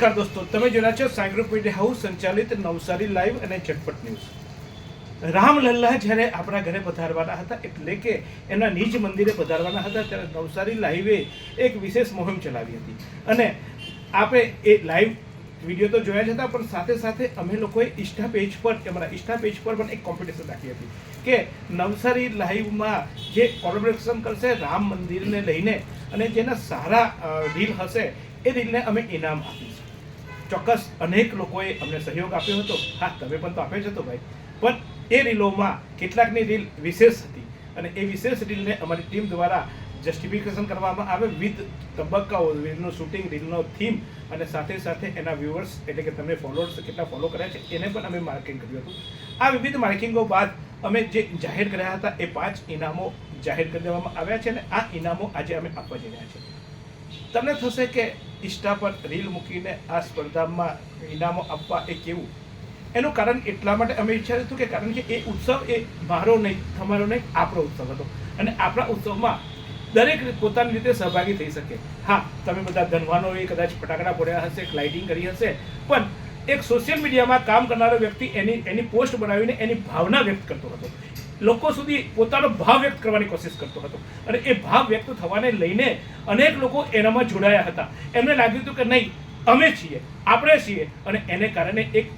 નમસ્કાર દોસ્તો, તમે જોયા છો સાઈ ગ્રુપ મીડિયા હાઉસ, સંચાલિત નવસારી લાઈવ અને ઝટપટ ન્યૂઝ. રામલલ્લા જ્યારે આપણા ઘરે પધારવાના હતા, એટલે કે એના નિજ મંદિરે પધારવાના હતા, ત્યારે નવસારી લાઈવે એક વિશેષ મોહિમ ચલાવી હતી. અને આપણે એ લાઈવ વીડિયો તો જોયા જ હતા, પણ સાથે સાથે અમે લોકોએ ઇન્સ્ટા પેજ પર, અમારા ઇન્સ્ટા પેજ પર પણ એક કોમ્પિટિશન રાખી હતી કે નવસારી લાઈવમાં જે કોલેબોરેશન કરશે, રામ મંદિરને લઈને અને જેના સારા રીલ હશે, એ રીલને અમે ઇનામ આપીશું. ચોક્કસ અનેક લોકોએ અમને સહયોગ આપ્યો હતો. હા, તમે પણ તો આપ્યો જ હતો ભાઈ. પણ એ રીલોમાં કેટલાકની રીલ વિશેષ હતી અને એ વિશેષ રીલને અમારી ટીમ દ્વારા જસ્ટિફિકેશન કરવામાં આવે વિથ તબક્કાઓ, રીલનું શૂટિંગ, રીલનો થીમ અને સાથે સાથે એના વ્યુઅર્સ એટલે કે તમને ફોલોઅર્સ કેટલા ફોલો કર્યા છે એને પણ અમે માર્કિંગ કર્યું હતું. આ વિવિધ માર્કિંગો બાદ અમે જે જાહેર કર્યા હતા એ પાંચ ઇનામો જાહેર કરી દેવામાં આવ્યા છે અને આ ઇનામો આજે અમે આપવા જઈ રહ્યા છીએ. તમને થશે કે ઇન્સ્ટા પર રીલ મૂકીને આ સ્પર્ધામાં ઇનામો આપવા એ કેવું? એનું કારણ એટલા માટે અમે વિચાર્યું હતું કે કારણ કે એ ઉત્સવ એ મારો નહીં, તમારો નહીં, આપણો ઉત્સવ હતો. અને આપણા ઉત્સવમાં દરેક પોતાની રીતે સહભાગી થઈ શકે. હા, તમે બધા ધનવાનોએ કદાચ ફટાકડા ફોડ્યા હશે લાઇટિંગ કરી હશે, પણ એક સોશિયલ મીડિયામાં કામ કરનારો વ્યક્તિ એની એની પોસ્ટ બનાવીને એની ભાવના વ્યક્ત કરતો હતો. લોકો સુધી પોતાનો ભાવ વ્યક્ત કરવાની કોશિશ કરતો હતો. અને એ ભાવ વ્યક્ત થવાને લઈને અનેક લોકો એનામાં જોડાયા હતા. એમને લાગ્યું હતું કે નહીં, અમે છીએ, આપણે છીએ. અને એને કારણે એક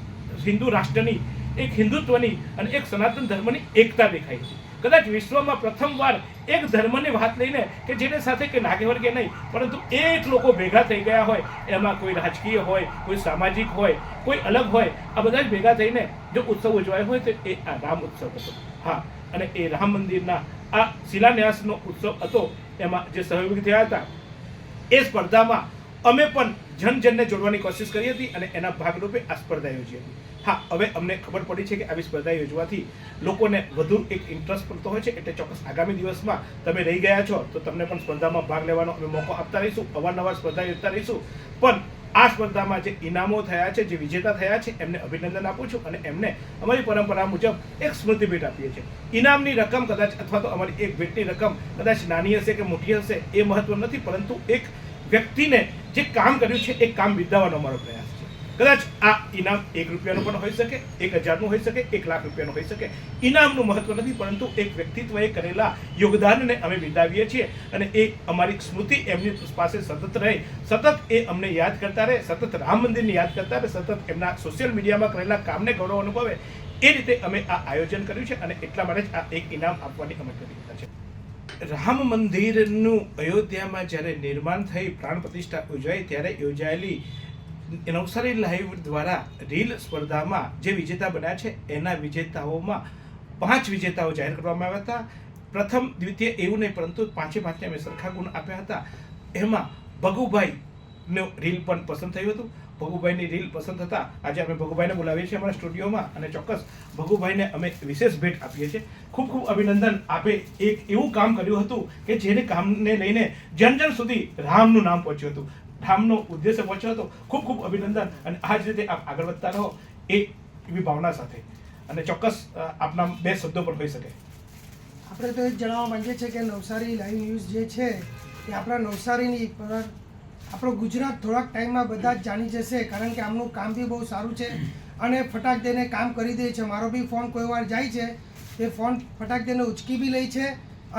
હિન્દુ રાષ્ટ્રની, એક હિન્દુત્વની અને એક સનાતન ધર્મની એકતા દેખાઈ છે કદાચ વિશ્વમાં પ્રથમવાર એક ધર્મની વાત લઈને કે જેને સાથે કે નાગે વર્ગે નહીં, પરંતુ એક લોકો ભેગા થઈ ગયા હોય, એમાં કોઈ રાજકીય હોય, કોઈ સામાજિક હોય, કોઈ અલગ હોય, આ બધા જ ભેગા થઈને જો ઉત્સવ ઉજવાયો હોય તો એ આ રામ ઉત્સવ હતો. હા, અને એ રામ મંદિરના આ શિલાન્યાસનો ઉત્સવ હતો, એમાં જે સહયોગી થયા હતા, એ સ્પર્ધામાં અમે પણ જન જનને જોડવાની કોશિશ કરી હતી અને એના ભાગરૂપે આ સ્પર્ધા યોજી હતી. હા, હવે અમને ખબર પડી છે કે આવી સ્પર્ધા યોજવાથી લોકોને વધુ એક ઇન્ટરેસ્ટ પડતો હોય છે, એટલે ચોક્કસ આગામી દિવસમાં તમે રહી ગયા છો, તો તમને પણ સ્પર્ધામાં ભાગ લેવાનો અમે મોકો આપતા રહીશું, અવારનવાર સ્પર્ધા યોજતા રહીશું. પણ આ સ્પર્ધામાં જે ઇનામો થયા છે, જે વિજેતા થયા છે, એમને અભિનંદન આપું છું અને એમને અમારી પરંપરા મુજબ એક સ્મૃતિ આપીએ છીએ. ઇનામની રકમ કદાચ અથવા તો અમારી એક ભેટની રકમ કદાચ નાની હશે કે મોટી હશે એ મહત્વ નથી, પરંતુ એક વ્યક્તિને જે કામ કર્યું છે, એ કામ બિરદાવવાનો અમારો પ્રયાસ કદાચ આ ઇનામ એક રૂપિયાનું પણ હોઈ શકે, એક હજારનું હોઈ શકે, એક લાખ રૂપિયાનું હોઈ શકે. ઇનામનું મહત્વ નથી, પરંતુ એક વ્યક્તિત્વએ કરેલા યોગદાનને અમે બિરદાવીએ છીએ અને એ અમારી સ્મૃતિ એમની પાસે સતત રહે. સતત એ અમને યાદ કરતા રહે, સતત રામ મંદિરને યાદ કરતા રહે, સતત એમના સોશિયલ મીડિયામાં કરેલા કામને ગૌરવ અનુભવે. એ રીતે અમે આ આયોજન કર્યું છે અને એટલા માટે જ આ એક ઇનામ આપવાની અમે કરી રહ્યા છે રામ મંદિરનું અયોધ્યામાં જ્યારે નિર્માણ થઈ, પ્રાણ પ્રતિષ્ઠા યોજાઈ ત્યારે યોજાયેલી નવસારી લાઈવ દ્વારા રીલ સ્પર્ધામાં જે વિજેતા બન્યા છે, એના વિજેતાઓમાં પાંચ વિજેતાઓ જાહેર કરવામાં આવ્યા હતા. પ્રથમ દ્વિતીય એવું નહીં, પરંતુ પાંચે પાંચને અમે સરખા ગુણ આપ્યા હતા. એમાં ભગુભાઈનું રીલ પણ પસંદ થયું હતું. ભગુભાઈની રીલ પસંદ થતા આજે અમે ભગુભાઈને બોલાવીએ છીએ અમારા સ્ટુડિયોમાં અને ચોક્કસ ભગુભાઈને અમે વિશેષ ભેટ આપીએ છીએ. ખૂબ ખૂબ અભિનંદન. આપે એક એવું કામ કર્યું હતું કે જેને કામને લઈને જન જન સુધી રામનું નામ પહોંચ્યું હતું. રામનો ઉદ્દેશ્ય પહોંચ્યો હતો. ખૂબ ખૂબ અભિનંદન. અને આ જ રીતે આપ આગળ વધતા રહો એ એવી ભાવના સાથે. અને ચોક્કસ આપના બે શબ્દો પણ હોઈ શકે. આપણે તો એ જણાવવા માંગીએ છીએ કે નવસારી લાઈવ ન્યૂઝ જે છે, એ આપણા નવસારીની આપણો ગુજરાત થોડાક ટાઈમમાં બધા જ જાણી જશે, કારણ કે આમનું કામ બી બહુ સારું છે અને ફટાક દઈને કામ કરી દે છે. મારો બી ફોન કોઈ વાર જાય છે તે ફોન ફટાક દઈને ઉચકી બી લે છે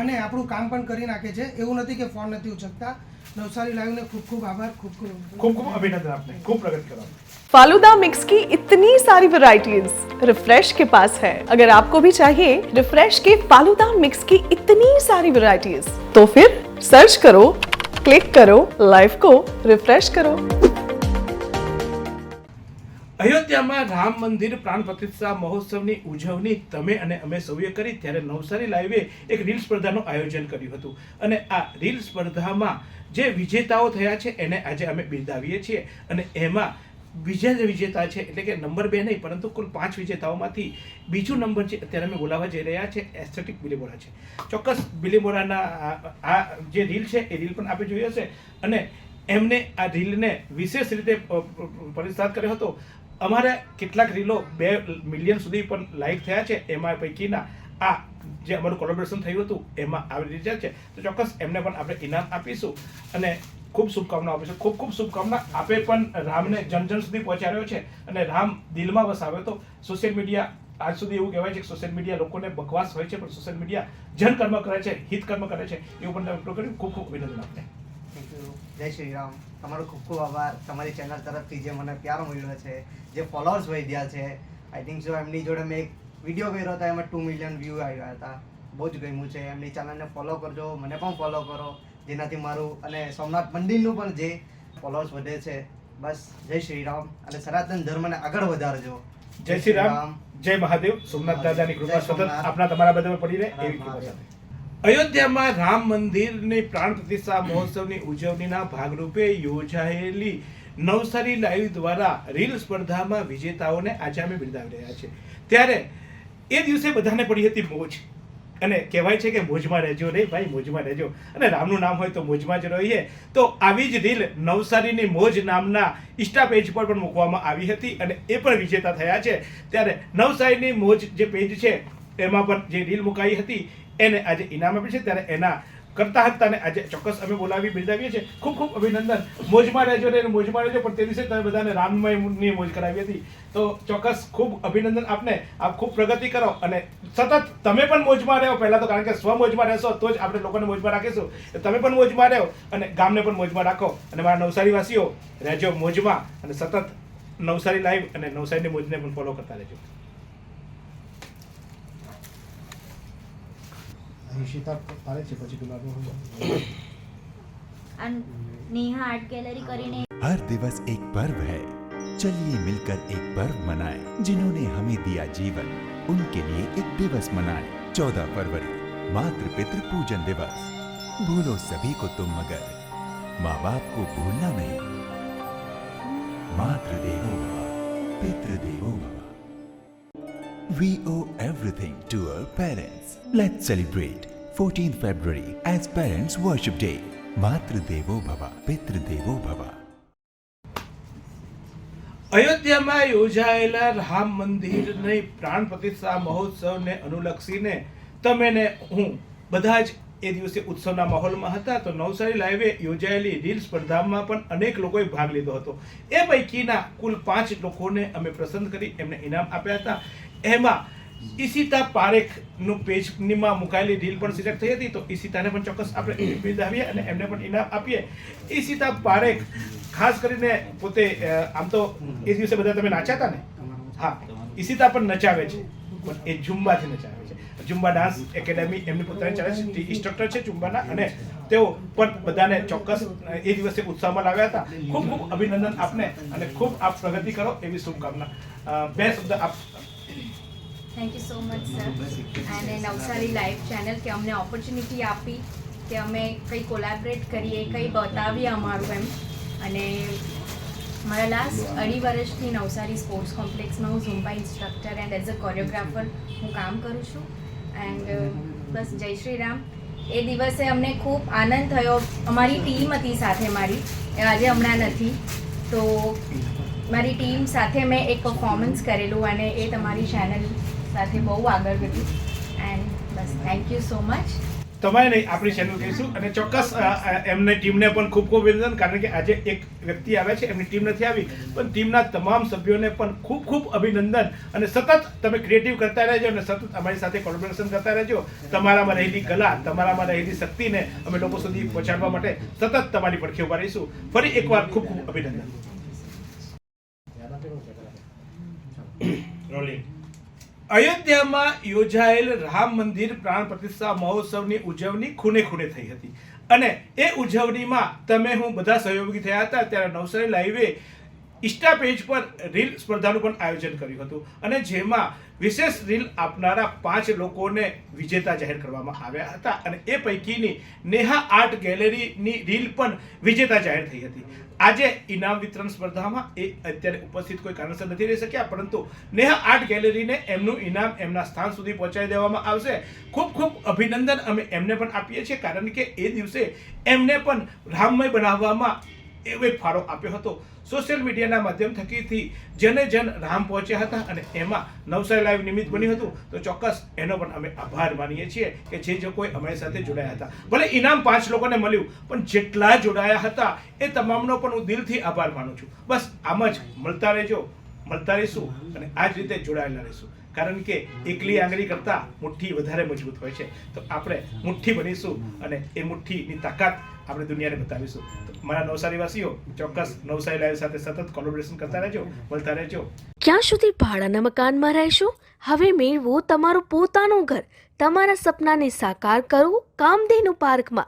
અને આપણું કામ પણ કરી નાખે છે. એવું નથી કે ફોન નથી ઉચકતા. નવસારી લાઈવને ખૂબ ખૂબ આભાર ખૂબ ખૂબ ખૂબ ખૂબ અભિનંદન આપને ખૂબ પ્રગતિ કરો फालूदा मिक्स की इतनी सारी वैरायटीज रिफ्रेश के पास है अगर आपको भी चाहिए रिफ्रेश के फालूदा मिक्स की इतनी सारी वैरायटीज तो फिर सर्च करो क्लिक करो लाइफ को रिफ्रेश करो અયોધ્યામાં રામ મંદિર પ્રાણ પ્રતિષ્ઠા મહોત્સવની ઉજવણી તમે અને અમે સૌએ કરી ત્યારે નવસારી લાઈવે એક રીલ સ્પર્ધાનું આયોજન કર્યું હતું અને આ રીલ સ્પર્ધામાં જે વિજેતાઓ થયા છે, એને આજે અમે બિરદાવીએ છીએ. અને એમાં બીજા વિજેતા છે, એટલે કે નંબર બે નહીં, પરંતુ કુલ પાંચ વિજેતાઓમાંથી બીજો નંબર છે, અત્યારે અમે બોલાવવા જઈ રહ્યા છે, એસ્થેટિક બિલીમોરા છે. ચોક્કસ બિલીમોરાના આ- જે રીલ છે, એ રીલ પણ આપણે જોઈ હશે. અને એમને આ રીલને વિશેષ રીતે પ- પ- કર્યો હતો. અમારા કેટલાક રીલો બે મિલિયન સુધી પણ લાઈક થયા છે, એમાં પૈકીના આ જે અમારું કોલેબોરેશન થયું હતું, એમાં આવી રીતે છે. તો ચોક્કસ એમને પણ આપણે ઇનામ આપીશું અને ખૂબ શુભકામના આપીશું. ખૂબ ખૂબ શુભકામના. આપે પણ રામને જન જન સુધી પહોંચાડ્યો છે અને રામ દિલમાં વસાવ્યો તો સોશિયલ મીડિયા આજ સુધી એવું કહેવાય છે કે સોશિયલ મીડિયા લોકોને બકવાસ હોય છે, પણ સોશિયલ મીડિયા જન કર્મ કરે છે હિત કર્મ કરે છે, એવું પણ તમે કર્યું. ખૂબ ખૂબ અભિનંદન આપને. થેન્ક યુ જય શ્રી રામ. તમારો ખૂબ ખૂબ આભાર. તમારી ચેનલ તરફથી જે મને પ્યાર મળ્યો છે, જે ફોલોઅર્સ વધ્યા છે આઈ થિંક જો એમની જોડે મેં એક વીડિયો કર્યો હતો એમાં ટુ મિલિયન વ્યૂ આવ્યા હતા. બહુ જ ગમ્યું છે. એમની ચેનલને ફોલો કરજો. મને પણ ફોલો કરો. જેનાથી મારું અને સોમનાથ મંદિરનું પણ જે ફોલોઅર્સ વધે છે. બસ જય શ્રી રામ અને સનાતન ધર્મને આગળ વધારજો. જય શ્રી રામ જય મહાદેવ. સોમનાથ દાદાની કૃપા સતત. આપણા તમારા બધા પડી રહે એવી કૃપા સાથે. અયોધ્યામાં રામ મંદિરની પ્રાણ પ્રતિષ્ઠા મહોત્સવની ઉજવણીના ભાગરૂપે યોજાયેલી નવસારી લાઈવ દ્વારા રીલ સ્પર્ધામાં વિજેતાઓને આજે અમે બિરદાવી રહ્યા છે. ત્યારે એ દિવસે બધાને પડી હતી મોજ. અને કહેવાય છે કે મોજમાં રહેજો રે ભાઈ, મોજમાં રહેજો. અને રામનું નામ હોય તો મોજમાં જ રહીએ. તો આવી જ રીલ નવસારીની મોજ નામના ઇન્સ્ટા પેજ પર પણ મૂકવામાં આવી હતી અને એ પણ વિજેતા થયા છે. ત્યારે નવસારીની મોજ જે પેજ છે, એમાં પણ જે રીલ મુકાઈ હતી, એને આજે ઇનામ આપ્યું છે. ત્યારે એના કરતા હતા ને આજે ચોક્કસ અમે બોલાવી, બિરદાવીએ છીએ. ખૂબ ખૂબ અભિનંદન. મોજમાં રહેજો ને મોજમાં રહેજો, પણ તે દિવસે તમે બધાને રામમયની મોજ કરાવી હતી. તો ચોક્કસ ખૂબ અભિનંદન આપને. આપ ખૂબ પ્રગતિ કરો અને સતત તમે પણ મોજમાં રહો. પહેલાં તો કારણ કે સ્વ મોજમાં રહેશો, તો જ આપણે લોકોને મોજમાં રાખીશું. તમે પણ મોજમાં રહો અને ગામને પણ મોજમાં રાખો. અને મારા નવસારીવાસીઓ, રહેજો મોજમાં અને સતત નવસારી લાઈવ અને નવસારીની મોજને પણ ફોલો કરતા રહેજો. नेहा आर्ट गैलरी કરીને हर दिवस एक पर्व है चलिए मिलकर एक पर्व मनाएं जिन्होंने हमें दिया जीवन उनके लिए एक दिवस मनाएं चौदह फरवरी मातृ पितृ पूजन दिवस भूलो सभी को तुम मगर माँ बाप को भूलना नहीं मातृदेवो भव पितृदेवो भव We owe everything to our parents. Let's celebrate 14th February as Parents Worship Day. Matridevo Bhava, Pitridevo Bhava. અયોધ્યામાં યોજાયેલા રામ મંદિરની પ્રાણ પ્રતિષ્ઠા મહોત્સવને અનુલક્ષીને તમે ને હું બધા જ એ દિવસે ઉત્સવના માહોલમાં હતા તો નવસારી લાઈવે યોજાયેલી રીલ સ્પર્ધામાં પણ અનેક લોકોએ ભાગ લીધો હતો એ પૈકીના કુલ પાંચ લોકોને અમે પસંદ કરી એમને ઇનામ આપ્યા હતા એમાં ઈશિતા પારેખનું પેજમાં મુકાયેલી ડીલ પણ સિલેક્ટ થઈ હતી, તો ઈશિતાને પણ ચોક્કસ આપણે બિરદાવીએ અને એમને પણ ઇનામ આપીએ. ઈશિતા પારેખ, ખાસ કરીને પોતે આમ તો એ દિવસે બધા તમે નાચ્યા હતા ને? હા, ઈશિતા પણ નચાવે છે, પણ એ ઝુંબાથી નચાવે છે. ઝુંબા ડાન્સ એકેડેમી એમની પોતાની ચાલે છે ઇન્સ્ટ્રક્ટર છે ઝુંબાના, અને તેઓ પણ બધાને ચોક્કસ એ દિવસે ઉત્સાહમાં લાવ્યા હતા. ખૂબ ખૂબ અભિનંદન આપને, અને ખૂબ આપ પ્રગતિ કરો એવી શુભકામના. બે શબ્દ આપ thank you so much sir અને નવસારી લાઈવ ચેનલ કે અમને ઓપોર્ચ્યુનિટી આપી કે અમે કંઈ કોલેબરેટ કરીએ કંઈ બતાવીએ અમારું એમ. અને મારા લાસ્ટ અઢી વર્ષથી નવસારી સ્પોર્ટ્સ કોમ્પ્લેક્સમાં હું Zumba instructor and as a choreographer હું કામ કરું છું. એન્ડ બસ જય શ્રી રામ. એ દિવસે અમને ખૂબ આનંદ થયો. અમારી ટીમ હતી સાથે મારી. એ આજે હમણાં નથી. તો મારી ટીમ સાથે મેં એક પરફોર્મન્સ કરેલું અને એ તમારી ચેનલ સાથે બહુ આગળ વધ્યું. એન્ડ બસ થેન્ક યુ સો મચ તમારે નહીં આપણી ચેનલ કહીશું અને ચોક્કસ એમને ટીમને પણ ખૂબ ખૂબ અભિનંદન કારણ કે આજે એક વ્યક્તિ આવ્યા છે એમની ટીમ નથી આવી પણ ટીમના તમામ સભ્યોને પણ ખૂબ ખૂબ અભિનંદન. અને સતત તમે ક્રિએટિવ કરતા રહેજો અને સતત અમારી સાથે કોલેબોરેશન કરતા રહેજો. તમારામાં રહેલી કલા તમારામાં રહેલી શક્તિને અમે લોકો સુધી પહોંચાડવા માટે સતત તમારી પડખે ઊભા રહીશું. ફરી એકવાર ખૂબ ખૂબ અભિનંદન. રોલિંગ. અયોધ્યામાં યોજાયેલ રામ મંદિર પ્રાણ પ્રતિષ્ઠા મહોત્સવની ઉજવણી ખૂણે ખૂણે થઈ હતી. અને એ ઉજવણીમાં તમે હું બધા સહયોગી થયા હતા. ત્યારે નવસારી લાઈવે ઇન્સ્ટા પેજ પર રીલ સ્પર્ધાનું પણ આયોજન કર્યું હતું અને જેમાં વિશેષ રીલ આપનારા પાંચ લોકોને વિજેતા જાહેર કરવામાં આવ્યા હતા અને એ પૈકીની નેહા આર્ટ ગેલેરીની રીલ પણ વિજેતા જાહેર થઈ હતી. આજે ઇનામ વિતરણ સ્પર્ધામાં એ અત્યારે ઉપસ્થિત કોઈ કારણસર નથી રહી શક્યા, પરંતુ નેહા આર્ટ ગેલેરીને એમનું ઇનામ એમના સ્થાન સુધી પહોંચાડી દેવામાં આવશે. ખૂબ ખૂબ અભિનંદન અમે એમને પણ આપીએ છીએ, કારણ કે એ દિવસે એમને પણ રામમય બનાવવામાં એવો એક ફાળો આપ્યો હતો. સોશિયલ મીડિયાના માધ્યમ થકીથી જને જન રામ પહોંચ્યા હતા અને એમાં નવસારી લાઈવ નિમિત્ત બન્યું હતું. તો ચોક્કસ એનો પણ અમે આભાર માનીએ છીએ કે જે જે કોઈ અમારી સાથે જોડાયા હતા. ભલે ઇનામ પાંચ લોકોને મળ્યું, પણ જેટલા જોડાયા હતા એ તમામનો પણ હું દિલથી આભાર માનું છું. બસ આમ જ મળતા રહેજો. મળતા રહીશું અને આ જ રીતે જોડાયેલા રહીશું. કારણ કે એકલી આંગળી કરતાં મુઠ્ઠી વધારે મજબૂત હોય છે. તો આપણે મુઠ્ઠી બનીશું અને એ મુઠ્ઠીની તાકાત આપણે દુનિયાને બતાવીશું. મારા નવસારી વાસીઓ ચોક્કસ નવસારી લાઈવ સાથે સતત કોલેબોરેશન કરતા રહેજો, મળતા રહેજો. ક્યાં સુધી ભાડાના મકાનમાં રહેશો? હવે મેળવો તમારું પોતાનું ઘર. તમારા સપનાને સાકાર કરો કામધેનુ પાર્કમાં.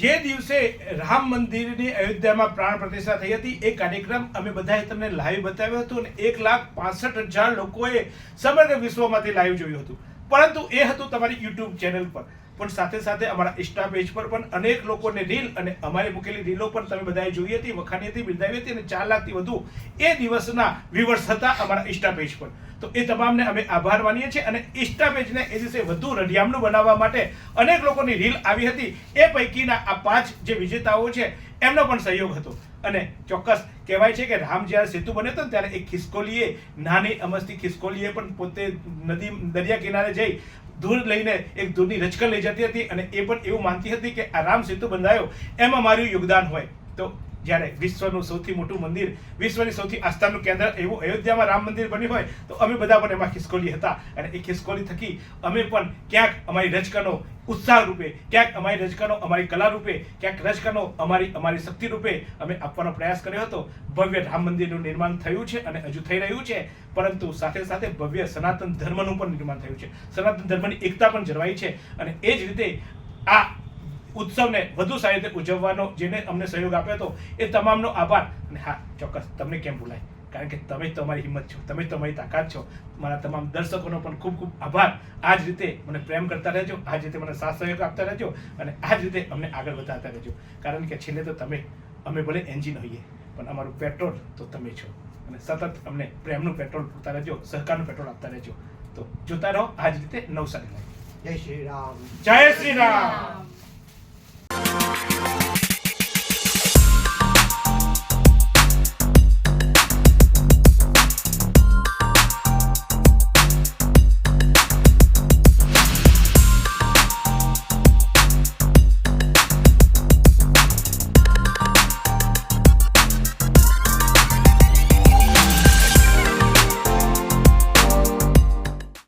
જે દિવસે રામ મંદિરની અયોધ્યામાં પ્રાણ પ્રતિષ્ઠા થઈ હતી, એ કાર્યક્રમ અમે બધાએ તમને લાઈવ બતાવ્યો હતો અને એક લાખ પાસઠ હજાર લોકોએ સમગ્ર વિશ્વમાંથી લાઈવ જોયું હતું. પરંતુ એ હતું તમારી યુટ્યુબ ચેનલ પર. પણ સાથે સાથે અમારા ઇન્સ્ટા પેજ પર પણ અનેક લોકોને રીલ અને અમારી મૂકેલી રીલો પણ તમે બધાએ જોઈ હતી વખાણી હતી બિરદાવી હતી અને ચાર લાખથી વધુ એ દિવસના વ્યુઅર્સ હતા અમારા ઇન્સ્ટા પેજ પર. તો એ તમામને અમે આભાર માનીએ છીએ અને ઇન્સ્ટા પેજને એ દિવસે વધુ રડિયામણું બનાવવા માટે અનેક લોકોની રીલ આવી હતી. એ પૈકીના આ પાંચ જે વિજેતાઓ છે, એમનો પણ સહયોગ હતો. અને ચોક્કસ કહેવાય છે કે રામ જ્યારે સેતુ બન્યો હતો ત્યારે એક ખિસકોલીએ, નાની અમસ્તી ખિસકોલીએ પણ પોતે નદી, દરિયા કિનારે જઈ ધૂળ લઈને એક ધૂળની રચકર લઈ જતી હતી અને એ પણ એવું માનતી હતી કે આ રામ સેતુ બંધાયો, એમાં મારું યોગદાન હોય. તો જ્યારે વિશ્વનું સૌથી મોટું મંદિર, વિશ્વની સૌથી આસ્થાનું કેન્દ્ર એવું અયોધ્યામાં રામ મંદિર બન્યું હોય, તો અમે બધા પણ એમાં ખિસકોલી હતા. અને એ ખિસકોલી થકી અમે પણ ક્યાંક અમારી રચકનો ઉત્સાહ રૂપે, ક્યાંક અમારી રચકનો અમારી કલા રૂપે, ક્યાંક રચકનો અમારી અમારી શક્તિ રૂપે અમે આપવાનો પ્રયાસ કર્યો હતો. ભવ્ય રામ મંદિરનું નિર્માણ થયું છે અને હજુ થઈ રહ્યું છે, પરંતુ સાથે સાથે ભવ્ય સનાતન ધર્મનું પણ નિર્માણ થયું છે. સનાતન ધર્મની એકતા પણ જળવાઈ છે અને એ જ રીતે આ ઉત્સવને વધુ સારી રીતે ઉજવવાનો જેને અમને સહયોગ આપ્યો હતો, એ તમામનો આભાર. અને હા, ચોક્કસ, તમને કેમ ભૂલાય? કારણ કે તમે જ તમારી હિંમત છો તમે જ તમારી તાકાત છો. મારા તમામ દર્શકોનો પણ ખૂબ ખૂબ આભાર. આ જ રીતે મને પ્રેમ કરતા રહેજો આ જ રીતે મને સાથ સહયોગ આપતા રહેજો અને આ જ રીતે અમને આગળ વધારતા રહેજો. કારણ કે છેલ્લે તો તમે અમે ભલે એન્જિન હોઈએ પણ અમારું પેટ્રોલ તો તમે છો. અને સતત અમને પ્રેમનું પેટ્રોલ પૂરતા રહેજો સહકારનું પેટ્રોલ આપતા રહેજો. તો જોતા રહો આ જ રીતે નવસારી જય શ્રી રામ. જય શ્રી રામ.